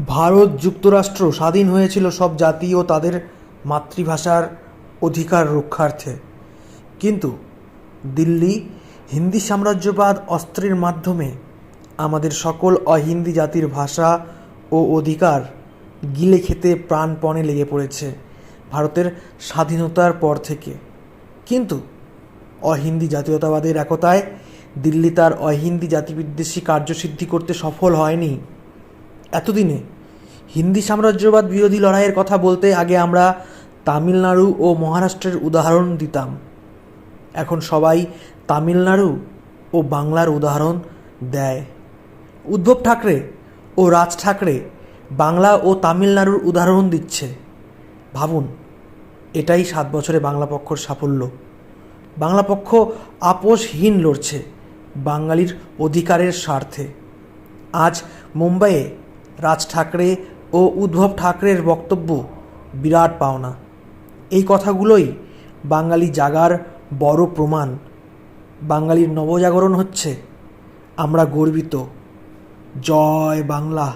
ভারত যুক্তরাষ্ট্র স্বাধীন হয়েছিল সব জাতি ও তাদের মাতৃভাষার অধিকার রক্ষার্থে। কিন্তু দিল্লি হিন্দি সাম্রাজ্যবাদ অস্ত্রের মাধ্যমে আমাদের সকল অহিন্দি জাতির ভাষা ও অধিকার গিলে খেতে প্রাণপণে লেগে পড়েছে ভারতের স্বাধীনতার পর থেকে। কিন্তু অহিন্দি জাতীয়তাবাদের একতায় দিল্লি তার অহিন্দি জাতিবিদ্বেষী কার্যসিদ্ধি করতে সফল হয়নি। এতদিনে হিন্দি সাম্রাজ্যবাদ বিরোধী লড়াইয়ের কথা বলতে আগে আমরা তামিলনাড়ু ও মহারাষ্ট্রের উদাহরণ দিতাম। এখন সবাই তামিলনাড়ু ও বাংলার উদাহরণ দেয়। উদ্ধব ঠাকরে ও রাজ ঠাকরে বাংলা ও তামিলনাড়ুর উদাহরণ দিচ্ছে। ভাবুন, এটাই সাত বছরে বাংলা পক্ষর সাফল্য। বাংলা পক্ষ আপোষহীন লড়ছে বাঙালির অধিকারের স্বার্থে। আজ মুম্বাইয়ে রাজ ঠাকরে ও উদ্ধব ঠাকরের বক্তব্য, বিরাট পাওনা। এই কথাগুলোই বাঙালি জাগার বড় প্রমাণ। বাঙালির নবজাগরণ হচ্ছে, আমরা গর্বিত। জয় বাংলা।